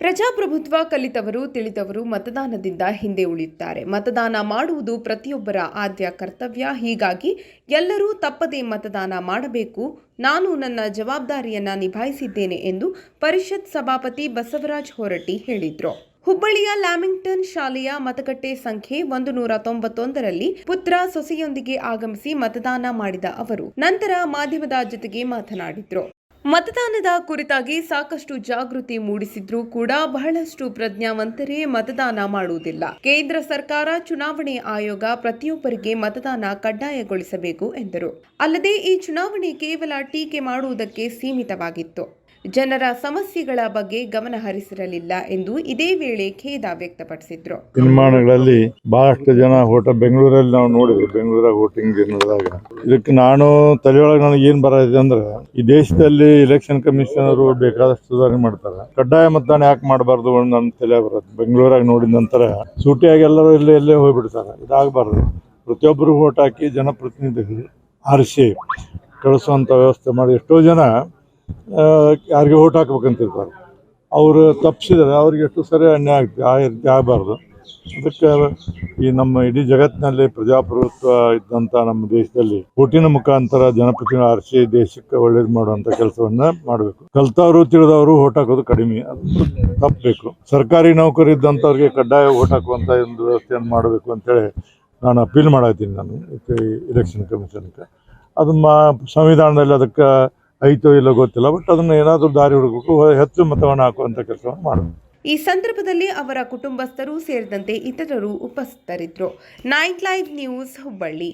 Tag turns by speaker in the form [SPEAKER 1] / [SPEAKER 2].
[SPEAKER 1] ಪ್ರಜಾಪ್ರಭುತ್ವ ಕಲಿತವರು, ತಿಳಿದವರು ಮತದಾನದಿಂದ ಹಿಂದೆ ಉಳಿಯುತ್ತಾರೆ. ಮತದಾನ ಮಾಡುವುದು ಪ್ರತಿಯೊಬ್ಬರ ಆದ್ಯ ಕರ್ತವ್ಯ. ಹೀಗಾಗಿ ಎಲ್ಲರೂ ತಪ್ಪದೇ ಮತದಾನ ಮಾಡಬೇಕು. ನಾನು ನನ್ನ ಜವಾಬ್ದಾರಿಯನ್ನ ನಿಭಾಯಿಸಿದ್ದೇನೆ ಎಂದು ಪರಿಷತ್ ಸಭಾಪತಿ ಬಸವರಾಜ್ ಹೊರಟ್ಟಿ ಹೇಳಿದರು. ಹುಬ್ಬಳ್ಳಿಯ ಲ್ಯಾಮಿಂಗ್ಟನ್ ಶಾಲೆಯ ಮತಗಟ್ಟೆ ಸಂಖ್ಯೆ ಒಂದು ನೂರ ತೊಂಬತ್ತೊಂದರಲ್ಲಿ ಪುತ್ರ ಸೊಸೆಯೊಂದಿಗೆ ಆಗಮಿಸಿ ಮತದಾನ ಮಾಡಿದ ಅವರು. ನಂತರ ಮಾಧ್ಯಮದ ಜೊತೆಗೆ ಮಾತನಾಡಿದ್ರು. ಮತದಾನದ ಕುರಿತಾಗಿ ಸಾಕಷ್ಟು ಜಾಗೃತಿ ಮೂಡಿಸಿದ್ರೂ ಕೂಡ ಬಹಳಷ್ಟು ಪ್ರಜ್ಞಾವಂತರೇ ಮತದಾನ ಮಾಡುವುದಿಲ್ಲ. ಕೇಂದ್ರ ಸರ್ಕಾರ, ಚುನಾವಣೆ ಆಯೋಗ ಪ್ರತಿಯೊಬ್ಬರಿಗೆ ಮತದಾನ ಕಡ್ಡಾಯಗೊಳಿಸಬೇಕು ಎಂದರು. ಅಲ್ಲದೆ ಈ ಚುನಾವಣೆ ಕೇವಲ ಟೀಕೆ ಮಾಡುವುದಕ್ಕೆ ಸೀಮಿತವಾಗಿತ್ತು. ಜನರ ಸಮಸ್ಯೆಗಳ ಬಗ್ಗೆ ಗಮನ ಹರಿಸಿರಲಿಲ್ಲ ಎಂದು ಇದೇ ವೇಳೆ ಖೇದ ವ್ಯಕ್ತಪಡಿಸಿದ್ರು.
[SPEAKER 2] ನಿರ್ಮಾಣಗಳಲ್ಲಿ ಬಹಳಷ್ಟು ಜನ ಹೋಟ ಬೆಂಗಳೂರಲ್ಲಿ ನಾವು ನೋಡಿದ್ವಿ. ಬೆಂಗಳೂರಾಗ ಹೋಟಿಂಗ್ ನೋಡಿದಾಗ ಇದಕ್ಕೆ ನಾನು ತಲೆಯೊಳಗೆ ನನಗೆ ಏನ್ ಇದೆ ಅಂದ್ರೆ, ಈ ದೇಶದಲ್ಲಿ ಇಲೆಕ್ಷನ್ ಕಮಿಷನ್ ಅವರು ಬೇಕಾದಷ್ಟು ಸುಧಾರಣೆ ಮಾಡ್ತಾರೆ. ಕಡ್ಡಾಯ ಮತದಾನ ಯಾಕೆ ಮಾಡಬಾರ್ದು ನನ್ನ ತಲೆ ಬರುತ್ತೆ. ಬೆಂಗಳೂರಾಗ ನೋಡಿದ ನಂತರ ಸೂಟಿಯಾಗಿ ಎಲ್ಲರೂ ಇಲ್ಲೇ ಇಲ್ಲೇ ಹೋಗ್ಬಿಡ್ತಾರೆ. ಇದಾಗಬಾರ್ದು. ಪ್ರತಿಯೊಬ್ಬರು ಓಟ್ ಹಾಕಿ ಜನಪ್ರತಿನಿಧಿಗಳು ಆರಿಸಿ ಕಳಿಸುವಂಥ ವ್ಯವಸ್ಥೆ ಮಾಡಿ ಎಷ್ಟೋ ಜನ ಯಾರಿಗೆ ಓಟ್ ಹಾಕ್ಬೇಕಂತಿರ್ತಾರೆ. ಅವರು ತಪ್ಪಿಸಿದರೆ ಅವ್ರಿಗೆ ಎಷ್ಟು ಸರಿ ಅನ್ಯಾಯ ಆಗ್ತದೆ ಆಗಬಾರ್ದು. ಅದಕ್ಕೆ ಈ ನಮ್ಮ ಇಡೀ ಜಗತ್ತಿನಲ್ಲಿ ಪ್ರಜಾಪ್ರಭುತ್ವ ಇದ್ದಂಥ ನಮ್ಮ ದೇಶದಲ್ಲಿ ಓಟಿನ ಮುಖಾಂತರ ಜನಪ್ರತಿನಿಧಿ ಆರಿಸಿ ದೇಶಕ್ಕೆ ಒಳ್ಳೇದು ಮಾಡುವಂಥ ಕೆಲಸವನ್ನ ಮಾಡಬೇಕು. ಕಲ್ತವರು, ತಿಳಿದವರು ಓಟ್ ಹಾಕೋದು ಕಡಿಮೆ. ಅದು ತಪ್ಪಬೇಕು. ಸರ್ಕಾರಿ ನೌಕರಿ ಇದ್ದಂಥವ್ರಿಗೆ ಕಡ್ಡಾಯ ಓಟ್ ಹಾಕುವಂಥ ಒಂದು ವ್ಯವಸ್ಥೆಯನ್ನು ಮಾಡಬೇಕು ಅಂತೇಳಿ ನಾನು ಅಪೀಲ್ ಮಾಡತ್ತೀನಿ ನಾನು ಇಲೆಕ್ಷನ್ ಕಮಿಷನ್ಗೆ ಅದು ಮಾ, ಸಂವಿಧಾನದಲ್ಲಿ ಅದಕ್ಕೆ ಐತೋ ಇಲ್ಲೋ ಗೊತ್ತಿಲ್ಲ ಬಟ್ ಅದನ್ನ ಏನಾದರೂ ದಾರಿ ಹುಡುಕಬೇಕು, ಹೆಚ್ಚು ಮತವನ್ನು ಹಾಕುವಂಥ ಕೆಲಸವನ್ನು ಮಾಡಬೇಕು.
[SPEAKER 1] ಈ ಸಂದರ್ಭದಲ್ಲಿ ಅವರ ಕುಟುಂಬಸ್ಥರು ಸೇರಿದಂತೆ ಇತರರು ಉಪಸ್ಥಿತರಿದ್ದರು. Night live news Hubballi.